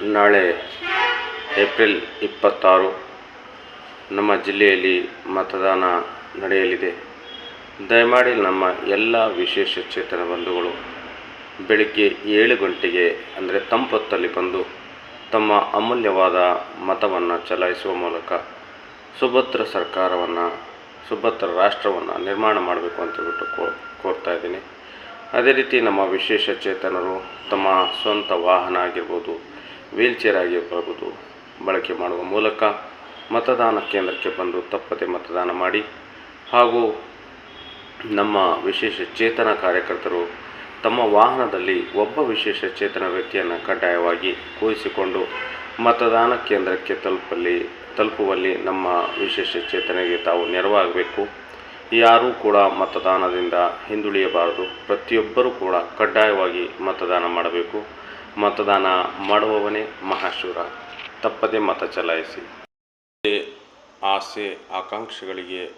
ನಾಳೆ ಏಪ್ರಿಲ್ ಇಪ್ಪತ್ತಾರು ನಮ್ಮ ಜಿಲ್ಲೆಯಲ್ಲಿ ಮತದಾನ ನಡೆಯಲಿದೆ. ದಯಮಾಡಿ ನಮ್ಮ ಎಲ್ಲ ವಿಶೇಷ ಚೇತನ ಬಂಧುಗಳು, ಬೆಳಗ್ಗೆ ಏಳು ಗಂಟೆಗೆ, ಅಂದರೆ ತಂಪೊತ್ತಲ್ಲಿ ಬಂದು ತಮ್ಮ ಅಮೂಲ್ಯವಾದ ಮತವನ್ನು ಚಲಾಯಿಸುವ ಮೂಲಕ ಸುಭದ್ರ ಸರ್ಕಾರವನ್ನು, ಸುಭದ್ರ ರಾಷ್ಟ್ರವನ್ನು ನಿರ್ಮಾಣ ಮಾಡಬೇಕು ಅಂತ ಹೇಳ್ಬಿಟ್ಟು ಕೋ, ಕೋರ್ತಾ ಇದ್ದೀನಿ. ಅದೇ ರೀತಿ ನಮ್ಮ ವಿಶೇಷ ಚೇತನರು ತಮ್ಮ ಸ್ವಂತ ವಾಹನ ಆಗಿರ್ಬೋದು ವೀಲ್ಚೇರ್ ಆಗಿರಬಹುದು ಬಳಕೆ ಮಾಡುವ ಮೂಲಕ ಮತದಾನ ಕೇಂದ್ರಕ್ಕೆ ಬಂದು ತಪ್ಪದೆ ಮತದಾನ ಮಾಡಿ ಹಾಗೂ ನಮ್ಮ ವಿಶೇಷ ಚೇತನ ಕಾರ್ಯಕರ್ತರು ತಮ್ಮ ವಾಹನದಲ್ಲಿ ಒಬ್ಬ ವಿಶೇಷ ಚೇತನ ವ್ಯಕ್ತಿಯನ್ನು ಕಡ್ಡಾಯವಾಗಿ ಕೂರಿಸಿಕೊಂಡು ಮತದಾನ ಕೇಂದ್ರಕ್ಕೆ ತಲುಪಲ್ಲಿ, ತಲುಪುವಲ್ಲಿ ನಮ್ಮ ವಿಶೇಷ ಚೇತನೆಗೆ ತಾವು ನೆರವಾಗಬೇಕು. ಯಾರೂ ಕೂಡ ಮತದಾನದಿಂದ ಹಿಂದುಳಿಯಬಾರದು. ಪ್ರತಿಯೊಬ್ಬರೂ ಕೂಡ ಕಡ್ಡಾಯವಾಗಿ ಮತದಾನ ಮಾಡಬೇಕು. ಮತದಾನ ಮಾಡುವವನೇ ಮಹಾಶೂರ. ತಪ್ಪದೆ ಮತ ಚಲಾಯಿಸಿ. ಆಸೆ ಆಕಾಂಕ್ಷೆಗಳಿಗೆ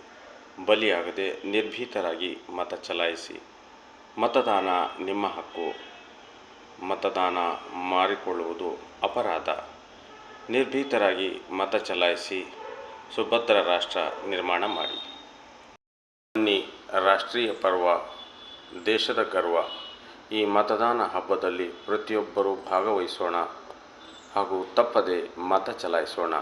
ಬಲಿಯಾಗದೆ ನಿರ್ಭೀತರಾಗಿ ಮತ ಚಲಾಯಿಸಿ. ಮತದಾನ ನಿಮ್ಮ ಹಕ್ಕು. ಮತದಾನ ಮಾರಿಕೊಳ್ಳುವುದು ಅಪರಾಧ. ನಿರ್ಭೀತರಾಗಿ ಮತ ಚಲಾಯಿಸಿ ಸುಭದ್ರ ರಾಷ್ಟ್ರ ನಿರ್ಮಾಣ ಮಾಡಿ. ಬನ್ನಿ ರಾಷ್ಟ್ರೀಯ ಪರ್ವ, ದೇಶದ ಗರ್ವ. ಈ ಮತದಾನ ಹಬ್ಬದಲ್ಲಿ ಪ್ರತಿಯೊಬ್ಬರೂ ಭಾಗವಹಿಸೋಣ ಹಾಗೂ ತಪ್ಪದೆ ಮತ ಚಲಾಯಿಸೋಣ.